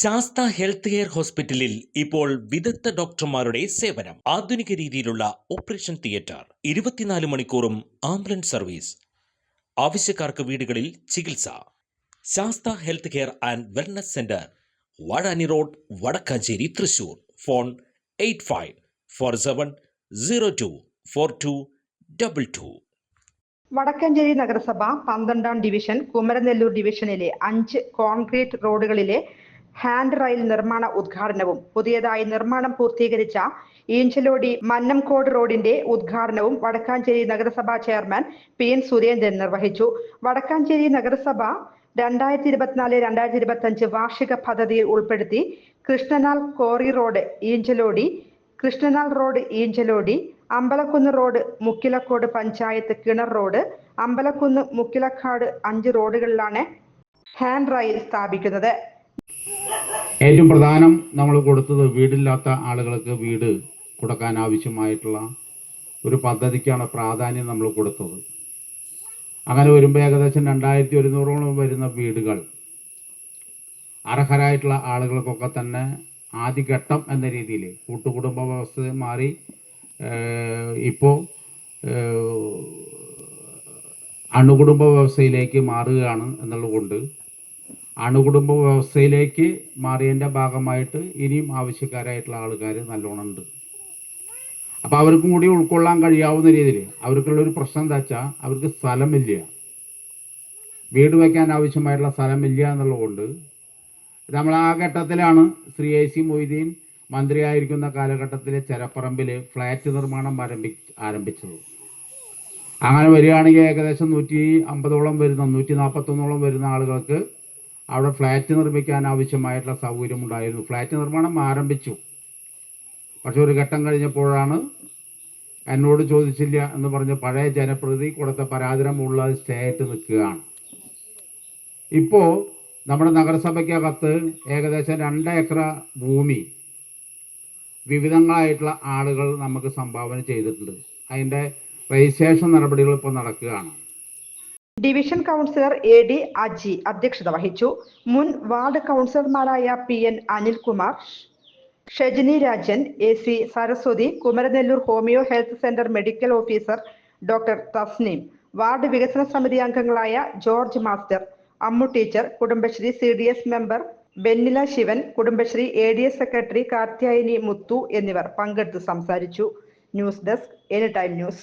Sastha health care ഹോസ്പിറ്റലിൽ ഇപ്പോൾ വിദഗ്ധ ഡോക്ടർമാരുടെ സേവനം. ആധുനിക രീതിയിലുള്ള ഓപ്പറേഷൻ തിയേറ്റർ ഇരുപത്തിനാല് മണിക്കൂറും ആംബുലൻസ് സർവീസ് ആവശ്യക്കാർക്ക് വീടുകളിൽ ചികിത്സ. Sastha health care and wellness centre Vazhani road Vadakkanchery Thrissur. Phone eight five four seven zero two four two double two. Vadakkanchery നഗരസഭ പന്ത്രണ്ടാം ഡിവിഷൻ കുമരനെല്ലൂർ ഡിവിഷനിലെ അഞ്ച് കോൺക്രീറ്റ് റോഡുകളിലെ ഹാൻഡ് റെയിൽ നിർമ്മാണ ഉദ്ഘാടനവും പുതിയതായി നിർമ്മാണം പൂർത്തീകരിച്ച ഈഞ്ചലോടി മന്നംകോട് റോഡിന്റെ ഉദ്ഘാടനവും വടക്കാഞ്ചേരി നഗരസഭാ ചെയർമാൻ പി എൻ സുരേന്ദ്രൻ നിർവഹിച്ചു. വടക്കാഞ്ചേരി നഗരസഭ രണ്ടായിരത്തി ഇരുപത്തിനാല് രണ്ടായിരത്തി ഇരുപത്തി അഞ്ച് വാർഷിക പദ്ധതിയിൽ ഉൾപ്പെടുത്തി Krishnanal Kori road Einchalodi Krishnanal road Einchalodi Ambalakkunnu road Mukkilakode panchayat കിണർ റോഡ് അമ്പലക്കുന്ന് മുക്കിലക്കാട് അഞ്ച് റോഡുകളിലാണ് ഹാൻഡ് റെയിൽ സ്ഥാപിക്കുന്നത്. ഏറ്റവും പ്രധാനം നമ്മൾ കൊടുത്തത് വീടില്ലാത്ത ആളുകൾക്ക് വീട് കൊടുക്കാൻ ആവശ്യമായിട്ടുള്ള ഒരു പദ്ധതിക്കാണ് പ്രാധാന്യം നമ്മൾ കൊടുത്തത്. അങ്ങനെ വരുമ്പോൾ ഏകദേശം രണ്ടായിരത്തി ഒരുന്നൂറോളം വരുന്ന വീടുകൾ അർഹരായിട്ടുള്ള ആളുകൾക്കൊക്കെ തന്നെ ആദ്യഘട്ടം എന്ന രീതിയിൽ കൂട്ടുകുടുംബ വ്യവസ്ഥ മാറി ഇപ്പോൾ അണുകുടുംബ വ്യവസ്ഥയിലേക്ക് മാറുകയാണ് എന്നുള്ളതുകൊണ്ട് അണുകുടുംബ വ്യവസ്ഥയിലേക്ക് മാറിയതിന്റെ ഭാഗമായിട്ട് ഇനിയും ആവശ്യക്കാരായിട്ടുള്ള ആൾക്കാർ നല്ലോണം ഉണ്ട് അപ്പോൾ അവർക്കും കൂടി ഉൾക്കൊള്ളാൻ കഴിയാവുന്ന രീതിയിൽ അവർക്കുള്ള ഒരു പ്രശ്നം എന്താ വെച്ചാൽ അവർക്ക് സ്ഥലമില്ല. വീട് വയ്ക്കാൻ ആവശ്യമായിട്ടുള്ള സ്ഥലമില്ല എന്നുള്ളതുകൊണ്ട് നമ്മൾ ആ ഘട്ടത്തിലാണ് ശ്രീ എ സി മൊയ്തീൻ മന്ത്രിയായിരിക്കുന്ന കാലഘട്ടത്തിലെ ചെരപ്പറമ്പിൽ ഫ്ലാറ്റ് നിർമ്മാണം ആരംഭി ആരംഭിച്ചത്. അങ്ങനെ വരികയാണെങ്കിൽ ഏകദേശം നൂറ്റി അമ്പതോളം വരുന്ന നൂറ്റി നാൽപ്പത്തൊന്നോളം വരുന്ന ആളുകൾക്ക് അവിടെ ഫ്ലാറ്റ് നിർമ്മിക്കാൻ ആവശ്യമായിട്ടുള്ള സൗകര്യം ഉണ്ടായിരുന്നു. ഫ്ലാറ്റ് നിർമ്മാണം ആരംഭിച്ചു. പക്ഷെ ഒരു ഘട്ടം കഴിഞ്ഞപ്പോഴാണ് എന്നോട് ചോദിച്ചില്ല എന്ന് പറഞ്ഞ പഴയ ജനപ്രതി കൊടുത്ത പരാതിരമുള്ള സ്റ്റേ ആയിട്ട് നിൽക്കുകയാണ്. ഇപ്പോൾ നമ്മുടെ നഗരസഭയ്ക്കകത്ത് ഏകദേശം രണ്ട് ഏക്കർ ഭൂമി വിവിധങ്ങളായിട്ടുള്ള ആളുകൾ നമുക്ക് സംഭാവന ചെയ്തിട്ടുണ്ട്. അതിന്റെ രജിസ്ട്രേഷൻ നടപടികൾ ഇപ്പോൾ നടക്കുകയാണ്. Division councillor A D Aji അധ്യക്ഷത വഹിച്ചു. മുൻ വാർഡ് കൗൺസിലർമാരായ P N Anilkumar Shejini Rajan A C Saraswathi Kumaranellur homeo health centre medical officer doctor Tasneem ward വികസന സമിതി അംഗങ്ങളായ George master Ammu teacher Kudumbashree C D S member Bennila Sivan Kudumbashree A D S secretary Karthyayani Muthu എന്നിവർ പങ്കെടുത്ത് സംസാരിച്ചു. News desk any time news.